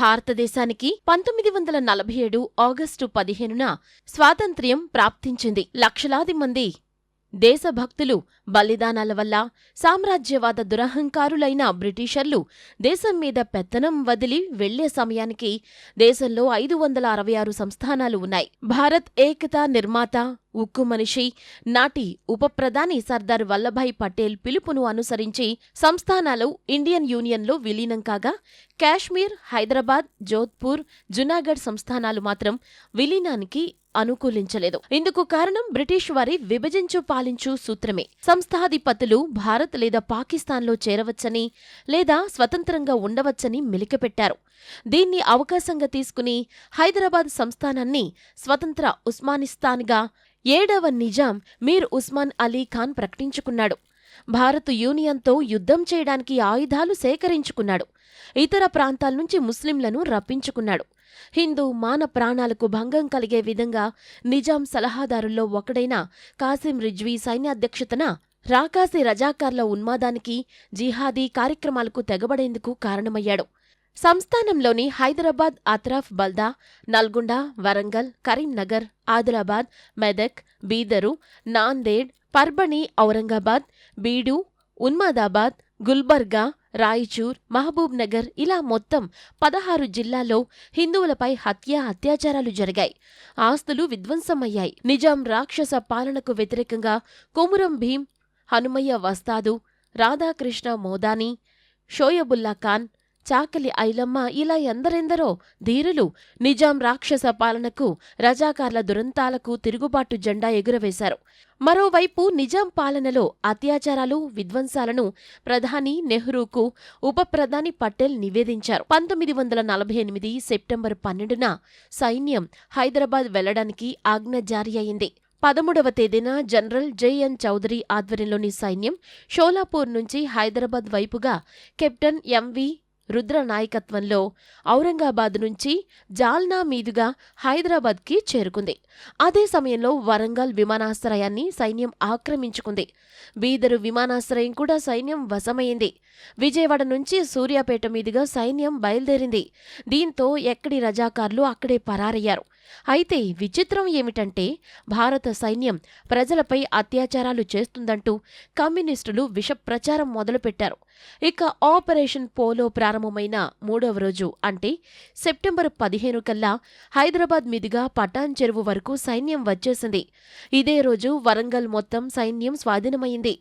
భారతదేశానికి పంతొమ్మిది వందల నలభై ఏడు ఆగస్టు పదిహేనున స్వాతంత్ర్యం ప్రాప్తించింది. లక్షలాది మంది దేశభక్తులు బలిదానాల వల్ల సామ్రాజ్యవాద దురహంకారులైన బ్రిటిషర్లు దేశం మీద పెత్తనం వదిలి వెళ్ళే సమయానికి దేశంలో ఐదు వందల అరవై ఆరు సంస్థానాలు ఉన్నాయి. భారత్ ఏకతా నిర్మాత ఉక్కు మనిషి నాటి ఉప ప్రధాని సర్దార్ వల్లభాయ్ పటేల్ పిలుపును అనుసరించి సంస్థానాలు ఇండియన్ యూనియన్లో విలీనం కాగా కాశ్మీర్ హైదరాబాద్ జోధ్పూర్ జునాగఢ్ సంస్థానాలు మాత్రం విలీనానికి అనుకూలించలేదు. ఇందుకు కారణం బ్రిటిష్ వారి విభజించు పాలించు సూత్రమే. సంస్థాధిపతులు భారత్ లేదా పాకిస్తాన్లో చేరవచ్చని లేదా స్వతంత్రంగా ఉండవచ్చని మెలికపెట్టారు. దీన్ని అవకాశంగా తీసుకుని హైదరాబాద్ సంస్థానాన్ని స్వతంత్ర ఉస్మానిస్తాన్గా ఏడవ నిజాం మీర్ ఉస్మాన్ అలీ ఖాన్ ప్రకటించుకున్నాడు. భారత్ యూనియన్తో యుద్ధం చేయడానికి ఆయుధాలు సేకరించుకున్నాడు. ఇతర ప్రాంతాల నుంచి ముస్లింలను రప్పించుకున్నాడు. హిందూ మాన ప్రాణాలకు భంగం కలిగే విధంగా నిజాం సలహాదారుల్లో ఒకడైన కాసిం రిజ్వీ సైన్యాధ్యక్షతన రాకాసి రజాకార్ల ఉన్మాదానికి జిహాదీ కార్యక్రమాలకు తెగబడేందుకు కారణమయ్యాడు. సంస్థానంలోని హైదరాబాద్ అత్రాఫ్ బల్దా నల్గొండ వరంగల్ కరీంనగర్ ఆదిలాబాద్ మెదక్ బీదరు నాందేడ్ పర్బణి ఔరంగాబాద్ బీడు ఉన్మాదాబాద్ గుల్బర్గా రాయచూర్ మహబూబ్ నగర్ ఇలా మొత్తం పదహారు జిల్లాల్లో హిందువులపై హత్య అత్యాచారాలు జరిగాయి. ఆస్తులు విధ్వంసమయ్యాయి. నిజాం రాక్షస పాలనకు వ్యతిరేకంగా కొమురం భీం హనుమయ్య వస్తాదు రాధాకృష్ణ మోదాని షోయబుల్లా ఖాన్ చాకలి ఐలమ్మ ఇలా ఎందరెందరో ధీరులు నిజాం రాక్షస పాలనకు రజాకార్ల దురంతాలకు తిరుగుబాటు జెండా ఎగురవేశారు. మరోవైపు నిజాం పాలనలో అత్యాచారాలు విధ్వంసాలను ప్రధాని నెహ్రూకు ఉప ప్రధాని పటేల్ నివేదించారు. పంతొమ్మిది వందల నలభై ఎనిమిది సెప్టెంబర్ పన్నెండున సైన్యం హైదరాబాద్ వెళ్ళడానికి ఆజ్ఞ జారీ అయింది. పదమూడవ తేదీన జనరల్ జేఎన్ చౌదరి ఆధ్వర్యంలోని సైన్యం షోలాపూర్ నుంచి హైదరాబాద్ వైపుగా కెప్టెన్ ఎంవి రుద్ర నాయకత్వంలో ఔరంగాబాద్ నుంచి జాల్నా మీదుగా హైదరాబాద్కి చేరుకుంది. అదే సమయంలో వరంగల్ విమానాశ్రయాన్ని సైన్యం ఆక్రమించుకుంది. బీదరు విమానాశ్రయం కూడా సైన్యం వశమైంది. విజయవాడ నుంచి సూర్యాపేట మీదుగా సైన్యం బయలుదేరింది. దీంతో ఎక్కడి రజాకార్లు అక్కడే పరారయ్యారు. అయితే విచిత్రం ఏమిటంటే భారత సైన్యం ప్రజలపై అత్యాచారాలు చేస్తుందంటూ కమ్యూనిస్టులు విష ప్రచారం మొదలుపెట్టారు. ఇక ఆపరేషన్ పోలో ప్రారంభమైన మూడవ రోజు అంటే సెప్టెంబర్ పదిహేను కల్లా హైదరాబాద్ మీదుగా పటాన్ చెరువు వరకు సైన్యం వచ్చేసింది. ఇదే రోజు వరంగల్ మొత్తం సైన్యం స్వాధీనమైంది.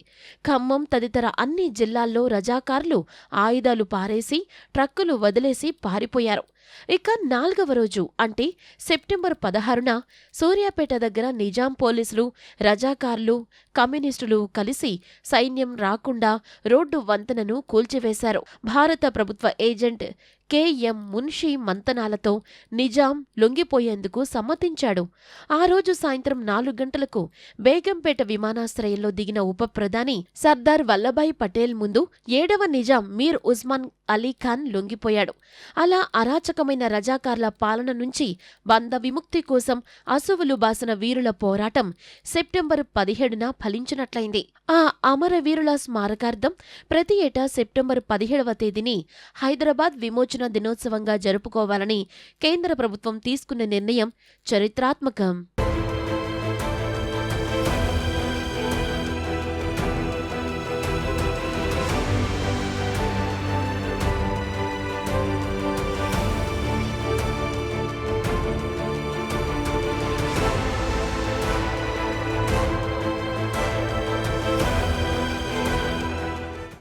ఖమ్మం తదితర అన్ని జిల్లాల్లో రజాకార్లు ఆయుధాలు పారేసి ట్రక్కులు వదిలేసి పారిపోయారు. ఇక నాల్గవ రోజు అంటే సెప్టెంబర్ పదహారున సూర్యాపేట దగ్గర నిజాం పోలీసులు రజాకార్లు కమ్యూనిస్టులు కలిసి సైన్యం రాకుండా రోడ్డు వంతెనను కూల్చివేశారు. భారత ప్రభుత్వ ఏజెంట్ కెఎం మున్షీ మంతనాలతో నిజాం లొంగిపోయేందుకు సమ్మతించాడు. ఆ రోజు సాయంత్రం నాలుగు గంటలకు బేగంపేట విమానాశ్రయంలో దిగిన ఉప ప్రధాని సర్దార్ వల్లభాయ్ పటేల్ ముందు ఏడవ నిజాం మీర్ ఉస్మాన్ అలీ ఖాన్ లొంగిపోయాడు. అలా అరాచక అరాచకమైన రజాకార్ల పాలన నుంచి బంధ విముక్తి కోసం అసువులు బాసిన వీరుల పోరాటం సెప్టెంబర్ పదిహేడున ఫలించినట్లయింది. ఆ అమరవీరుల స్మారకార్థం ప్రతి ఏటా సెప్టెంబర్ పదిహేడవ తేదీని హైదరాబాద్ విమోచన దినోత్సవంగా జరుపుకోవాలని కేంద్ర ప్రభుత్వం తీసుకున్న నిర్ణయం చరిత్రాత్మకం.